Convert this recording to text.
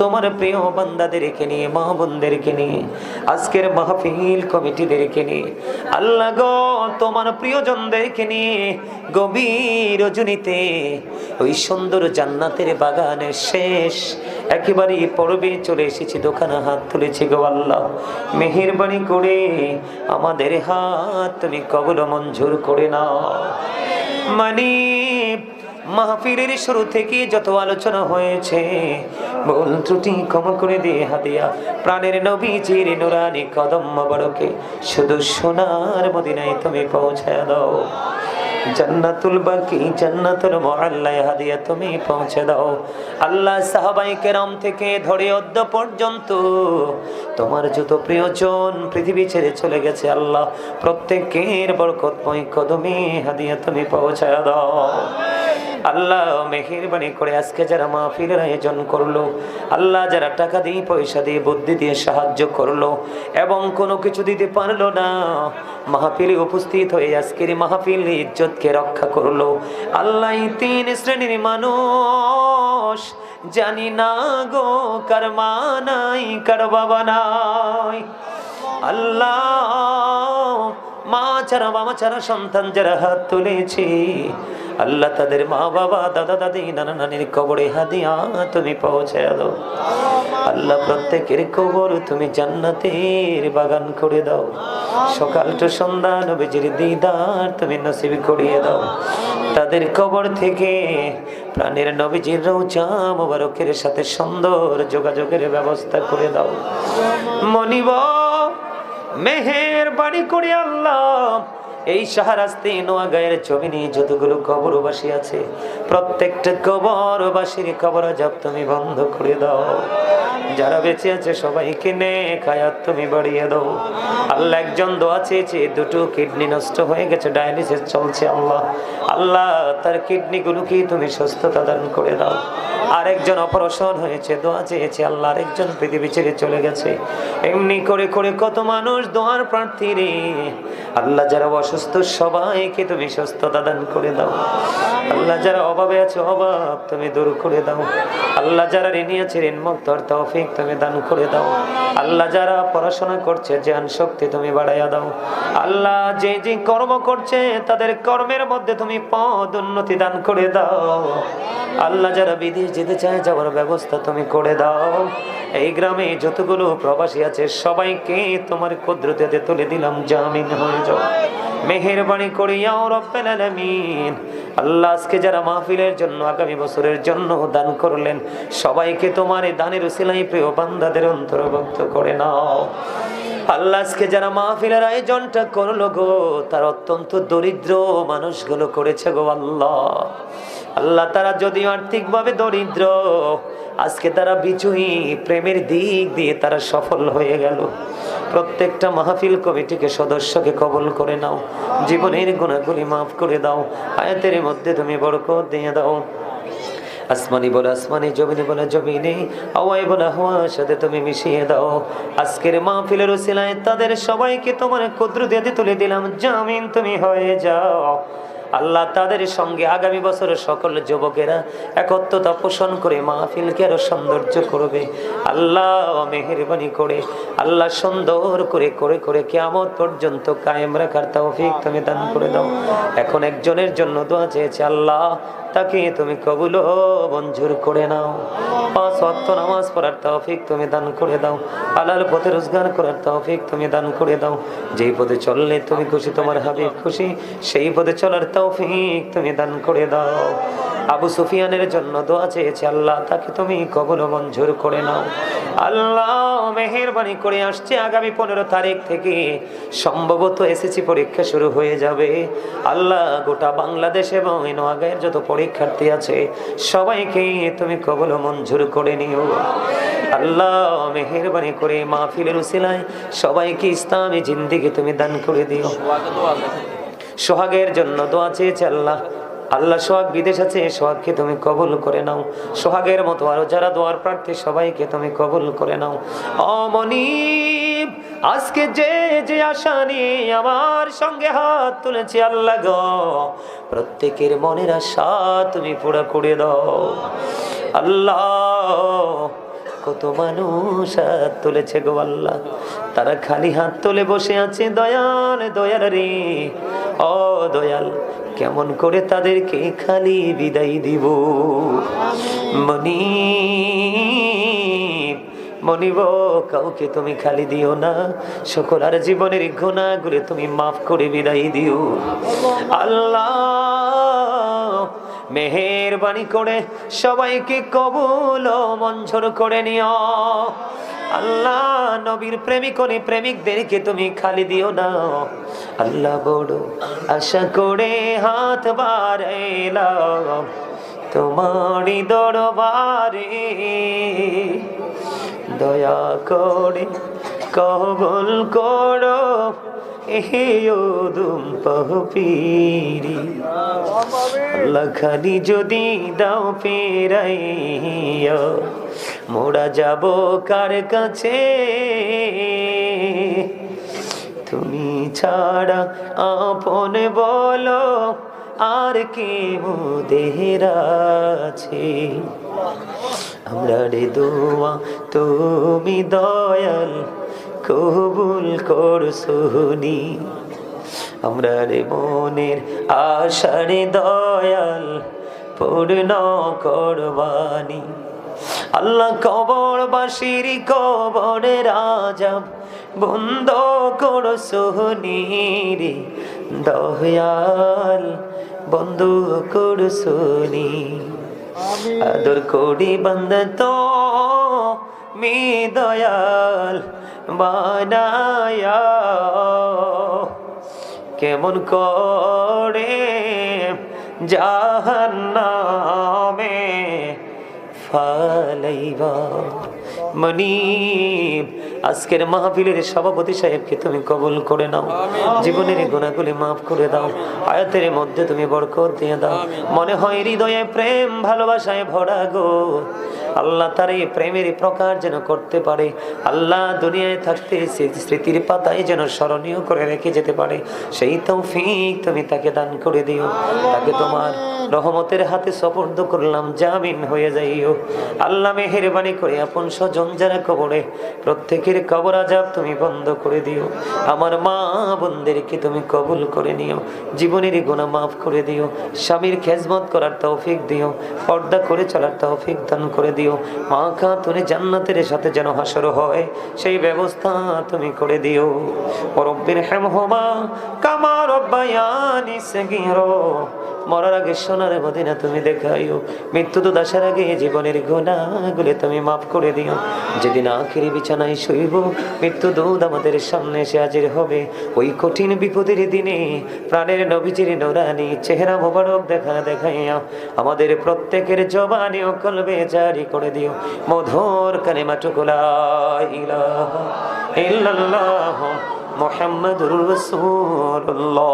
তোমার প্রিয় বান্দাদেরকে নিয়ে মহাবোনদেরকে নিয়ে, আজকের মাহফিল কমিটিদেরকে নিয়ে, আল্লাহ গো, তোমার প্রিয়জনদেরকে নিয়ে গভীর রজনীতে, ওই সুন্দর জান্নাতের বাগানের শেষ একেবারে পর্বে চলে এসেছি, দোকানে হাত তুলেছি গো আল্লাহ। মেহেরবানি করে আমাদের হাত তুমি কবল মঞ্জুর করে নাও। মানে মাহফিলের শুরু থেকে যত আলোচনা হয়েছে ভুল ত্রুটি ক্ষমা করে দিয়ে হাতিয়া প্রাণের নবীজির নুরানি কদম মোবারকে শুধু সোনার মদিনায় তুমি পৌঁছায় দাও। জান্নাতুল বাকি, জান্নাতুল মুআল্লায় হাদিয়া তুমি পৌঁছে দাও। আল্লাহ সাহাবাই কেরাম থেকে ধরে অদ্য পর্যন্ত তোমার যত প্রিয়জন পৃথিবী ছেড়ে চলে গেছে, আল্লাহ প্রত্যেকের বরকতময় কদমে হাদিয়া তুমি পৌঁছায় দাও। আল্লাহ মেহেরবানি করে আজকে যারা মাহফিলের আয়োজন করল, আল্লাহ যারা টাকা দিয়ে, পয়সা দিয়ে, বুদ্ধি দিয়ে সাহায্য করল এবং কোনো কিছু দিতে পারল না, মাহফিলে উপস্থিত হয়ে আজকের মাহফিল ইজ্জতকে রক্ষা করল। আল্লাহ তিন শ্রেণির মানুষ জানি না গো কার মা নাই, কার বাবা নাই। আল্লাহ মা ছাড়া, বাবা ছাড়া সন্তান যারা হাত তুলেছে আল্লাহ তাদের মা বাবা, দাদা দাদি, নানা নানির কবরে হাদিয়া তুমি পৌঁছে দাও। আল্লাহ প্রত্যেকের কবর তুমি জান্নাতের বাগান করে দাও। সকাল টু সন্ধ্যা নবীজির দিদার তুমি নসিব করিয়ে দাও। তাদের কবর থেকে প্রাণের নবীজির রৌজা মোবারকের সাথে সুন্দর যোগাযোগের ব্যবস্থা করে দাও। মনিব মেহের বাড়ি করে আল্লাহ এই সাহারাস্তে নোয়াগাঁয়ের জমিনে যতগুলো কবরবাসী আছে, প্রত্যেকটা কবরবাসীর কবর জব তুমি বন্ধ করে দাও। যারা বেঁচে আছে সবাইকে নে খায়াত তুমি বাড়িয়ে দাও। আল্লাহ একজন দোয়া চেয়েছে, দুটো কিডনি নষ্ট হয়ে গেছে, ডায়ালিসিস চলছে আল্লাহ। আল্লাহ তার কিডনি গুলোকে তুমি সুস্থতা দান করে দাও। আরেকজন অপারেশন হয়েছে, দোয়া চেয়েছে আল্লাহ আরেকজন পৃথিবী ছেড়ে চলে গেছে। এমনি করে করে কত মানুষ দোয়ার প্রার্থী রে। আল্লাহ যারা অসুস্থ, সবাইকে তুমি সুস্থতা দান করে দাও। আল্লাহ যারা অভাবে আছে, অভাব তুমি দূর করে দাও। আল্লাহ যারা ঋণী আছে, ঋণ মুক্ত তৌফিক তুমি দান করে দাও। আল্লাহ যারা পড়াশোনা করছে, জ্ঞান শক্তি তুমি বাড়াইয়া দাও। আল্লাহ যে যে কর্ম করছে, তাদের কর্মের মধ্যে তুমি পদ উন্নতি দান করে দাও। আল্লাহ যারা বিদেশ যেতে চায়, যাওয়ার ব্যবস্থা তুমি করে দাও। এই গ্রামে যতগুলো প্রবাসী আছে, সবাইকে তোমার কুদরতে তুলে দিলাম, জামিন হয়ে যাও। মেহেরবানি করে ইয়াও রব্বাল আলামিন। আল্লাহ আজকে যারা মাহফিলের জন্য, আগামী বছরের জন্য দান করলেন, সবাইকে তোমার দানের উসিলাই প্রিয় বান্দাদের অন্তর্ভুক্ত করে নাও। আল্লাহ আজকে যারা মাহফিলের আয়োজনটা করল গো, তার অত্যন্ত দরিদ্র মানুষগুলো করেছে গো আল্লাহ। আল্লাহ তারা যদিও আর্থিকভাবে দরিদ্র, আজকে তারা বিজয়ী, প্রেমের দিক দিয়ে তারা সফল হয়ে গেল। প্রত্যেকটা মাহফিল কমিটিকে সদস্যকে কবল করে নাও। জীবনের গুণাগুলি মাফ করে দাও। আয়াতের মধ্যে তুমি বড় বরকত দিয়ে দাও। আসমানি বলে আসমানি, জমিনে বলে জমিনে, হাওয়ায় বলে হাওয়ার সাথে তুমি মিশিয়ে দাও। আজকের মাহফিলের ওসিলায় তাদের সবাইকে তোমার কুদ্র দিয়ে তুলে দিলাম। জামিন তুমি হয়ে যাও। আল্লাহ তাদের সঙ্গে আগামী বছরের সকল যুবকেরা একত্রতা পোষণ করে মাহফিলকে আরও সৌন্দর্য করবে। আল্লাহ মেহরবানি করে, আল্লাহ সুন্দর করে করে করে কেমন পর্যন্ত কায়েম রাখার তৌফিক তুমি দান করে দাও। এখন একজনের জন্য দোয়া চেয়েছে, আল্লাহ, তাকে তুমি কবুল মঞ্জুর করে নাও। পাঁচ ওয়াক্ত নামাজ পড়ার তৌফিক তুমি দান করে দাও। আলাল পথে রোজগার করার তৌফিক তুমি দান করে দাও। যেই পথে চললে তুমি খুশি, তোমার হাবিব খুশি। সেই পথে চলার তৌফিক তুমি দান করে দাও। আবু সুফিয়ানের জন্য দোয়া চেয়েছে আল্লাহ, তাকে তুমি কবল মঞ্জুর করে নাও। আল্লাহ মেহেরবানি করে আসছে আগামী পনেরো তারিখ থেকে। সম্ভবত এসএসসি পরীক্ষা শুরু হয়ে যাবে। আল্লাহ গোটা বাংলাদেশ এবং এই নোয়াগাঁয়ের যত পরীক্ষার্থী আছে, সবাইকে তুমি কবল মঞ্জুর করে নিও। আল্লাহ মেহেরবানি করে মাহফিলের উসিলায় সবাইকে ইসলামী জিন্দিগি তুমি দান করে দিও। সোহাগের জন্য দোয়া চেয়েছে আল্লাহ। আল্লাহ সোহাগ বিদেশ আছে, সোহাগকে তুমি কবুল করে নাও। সোহাগের মতো আরও যারা দোয়ার প্রার্থী, সবাইকে তুমি কবুল করে নাও। অমনি আজকে যে যে আশা নিয়ে আমার সঙ্গে হাত তুলেছে আল্লাহ গ, প্রত্যেকের মনের আশা তুমি পুরা করে দাও। আল্লাহ, কত মানুষ হাত তুলেছে গো আল্লাহ। তারা খালি হাত তুলে বসে আছে দয়াল দয়াল রে ও দয়াল, কেমন করে তাদেরকে খালি বিদায় দিব? মনি মনিব, কাউকে তুমি খালি দিও না। সকল আর জীবনের গুণাগুলি তুমি মাফ করে বিদায় দিও। আল্লাহ, মেহেরবানি করে সবাইকে কবুল মঞ্জুর করে নিও। আল্লাহ নবীর প্রেমিক প্রেমিকদেরকে তুমি খালি দিও না। আল্লাহ বড় আশা করে হাত বাড়াইলাম তোমারই দরবারে। দয়া করে কবল করো আল্লাহ খালি যদি দাও পেরাইয়া মোড়া যাব কার কাছে? তুমি ছাড়া আপন বলো, আর কে মোদের আছে? আমরা রে দোয়া, তুমি দয়াল, কবুল করছনি আমরা রে মনের আশারে দয়াল, পূর্ণ করবানি। আল্লাহ কবর বাসির কবর রাজা বন্ধ কর সোহনি দয়াল বন্ধ কর সোনি আদর করি বন্ধ তো মি দয়াল বানায়া। কেমন করে জাহান্নামে ফালাইবা মনিব আজকের মাহফিলের সভাপতি সাহেবকে তুমি কবুল করে নাও। জীবনের গুণাগুলি মাফ করে দাও। আয়াতের মধ্যে তুমি বরকত দিয়ে দাও। মনে হয় হৃদয়ে প্রেম ভালোবাসায় ভরা গো। আল্লাহ তার এই প্রেমের প্রকার যেন করতে পারে। আল্লাহ দুনিয়ায় থাকতে স্মৃতির পাতায় যেন স্মরণীয় করে রেখে যেতে পারে। সেই তৌফিক তুমি তাকে দান করে দিও। তাকে তোমার রহমতের হাতে সপর্দ করলাম, জামিন হয়ে যাইও। আল্লাহ মেহেরবানি করে আপন স্বজন যারা কবরে, প্রত্যেকের কবর আজাব তুমি বন্ধ করে দিও। আমার মা বোনদেরকে তুমি কবুল করে নিও। জীবনের গুণা মাফ করে দিও। স্বামীর খেজমত করার তৌফিক দিও। পর্দা করে চলার তৌফিক দান করে দিও। মা খা তুমি জান্নাতের সাথে যেন হাসর হয়, সেই ব্যবস্থা তুমি করে দিও। রব্বির হেমহমা, কামা রব্বায়ানি সগীরো। মরার আগে সোনার মদিনা তুমি দেখাইও। মৃত্যু তো দাসার আগে জীবনের গুণাগুলি তুমি মাফ করে দিও। যেদিন আখেরি বিছানায় শুইব, মৃত্যু দুধ আমাদের সামনে এসে হাজির হবে। ওই কঠিন বিপদের দিনে প্রাণের নবীজির নোরানি চেহারা মোবারক দেখা দেখাইয়া, আমাদের প্রত্যেকের জবানি ও কলবে জারি করে দিও। মধুর ইল্লাল্লাহ মুহাম্মাদুর রাসূলুল্লাহ।